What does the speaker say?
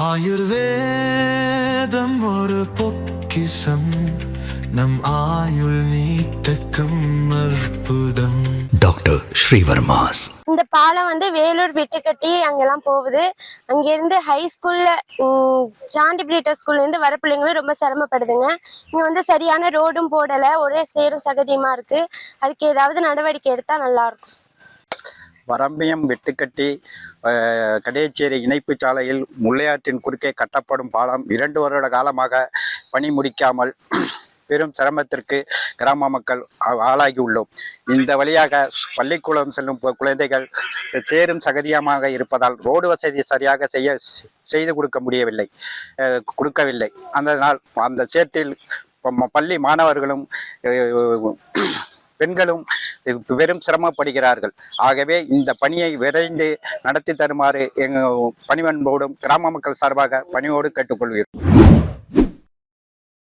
ஆயுர்வேதம் ஒரு பொக்கிசம் நம் ஆயுள் நீட்டக்கும் அற்புதம். டாக்டர் ஸ்ரீவர்மாஸ். இந்த பாலம் வந்து வேலூர் வெட்டுக்கட்டி அங்கெல்லாம் போகுது. அங்கேருந்து ஹை ஸ்கூல்ல சாண்டிபிளிட்டர் ஸ்கூல்ல இருந்து வர பிள்ளைங்களும் ரொம்ப சிரமப்படுதுங்க. இங்க வந்து சரியான ரோடும் போடல. ஒரே சேரும் சகதியுமா இருக்கு. அதுக்கு ஏதாவது நடவடிக்கை எடுத்தா நல்லா இருக்கும். வரம்பியம் வெட்டுக்கட்டி கடையச்சேரி இணைப்பு சாலையில் முள்ளையாற்றின் குறுக்கே கட்டப்படும் பாலம் இரண்டு வருட காலமாக பணி முடிக்காமல் பெரும் சிரமத்திற்கு கிராம மக்கள் ஆளாகியுள்ளோம். ஆளாகி உள்ளோம் இந்த வழியாக பள்ளிக்கூடம் செல்லும் குழந்தைகள் சேரும் சகதியமாக இருப்பதால் ரோடு வசதி சரியாக செய்ய செய்து கொடுக்க முடியவில்லை. கொடுக்கவில்லை. அதனால் அந்த சேற்றில் பள்ளி மாணவர்களும் பெண்களும் பெரும் சிரமப்படுகிறார்கள் ஆகவே இந்த பணியை விரைந்து நடத்தி தருமாறு எங்கள் பணிவன்போடும் கிராம மக்கள் சார்பாக பணியோடு கேட்டுக்கொள்கிறோம்.